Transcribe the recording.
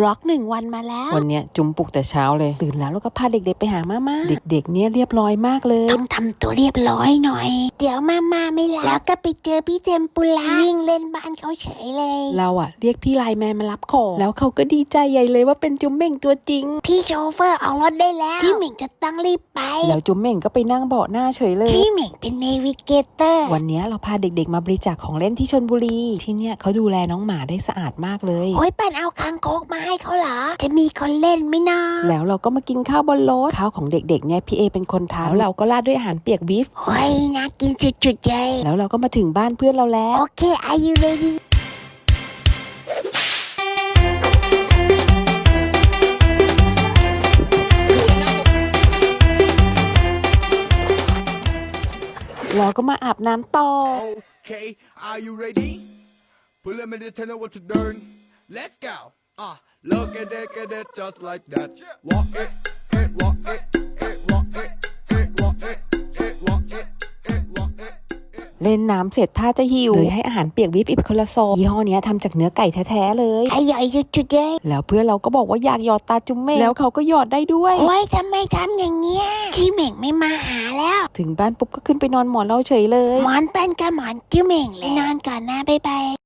ร็อกหนึ่งวันมาแล้ว วันเนี้ยจุ๋มปลุกแต่เช้าเลย ตื่นแล้วแล้วก็พาเด็กๆไปหาม่าม่าเด็กๆ เนี่ยเรียบร้อยมากเลย ต้องทำตัวเรียบร้อยหน่อย เดี๋ยวมามาไม่รับแล้วก็ไปเจอพี่เจมปุระวิ่งเล่นบ้านเขาเฉยเลย เราอะเรียกพี่ไลน์แมนมารับของแล้วเขาก็ดีใจใหญ่เลยว่าเป็นจุ๋มเม่งตัวจริง พี่โชเฟอร์เอารถได้แล้วจิมหมิงจะต้องรีบไป แล้วจุ๋มเม่งก็ไปนั่งเบาะหน้าเฉยเลยจิมหมิงเป็นเนวิเกเตอร์ วันเนี้ยเราพาเด็กๆมาบริจาคของเล่นที่ชนบุรีที่เนี่ยเขาดูแลน้องหมาได้สะอาดมากเลยโอ้ยปันเอาคางคกมาให้เขาเหรอ จะมีคนเล่นไหมนะแล้วเราก็มากินข้าวบนรถข้าวของเด็กๆเนี่ยพี่เอเป็นคนทำแล้วเราก็ราดด้วยอาหารเปียกบีฟโอ้ยน่ากินจุดๆเลยแล้วเราก็มาถึงบ้านเพื่อนเราแล้ว โอเค are you ready เราก็มาอาบน้ำต่อ Okay, are you ready? Pull them in the tunnel what you doing? Let's go. Ah, look at it, get it just like that. Walk it, it, walk it, it, walk it, it, walk it, it, walk it, it, walk it. เล่นน้ำเสร็จท่าจะหิวเลยให้อาหารเปียกบีฟอีกคนละซองยี่ห้อเนี้ยทำจากเนื้อไก่แท้ๆเลยอร่อยจุดๆเลยแล้วเพื่อนเราก็บอกว่าอยากหยอดตาจุ๊มเม่แล้วเขาก็หยอดได้ด้วย โอ้ยทำไมทำอย่างเงี้ยจิมหมิงไม่มาหาแล้ว ถึงบ้านปุ๊บก็ขึ้นไปนอนหมอนเราเฉยเลย หมอนเป็นกับหมอนจิ้วเหม่งเลยนอนก่อนนะบ๊ายบาย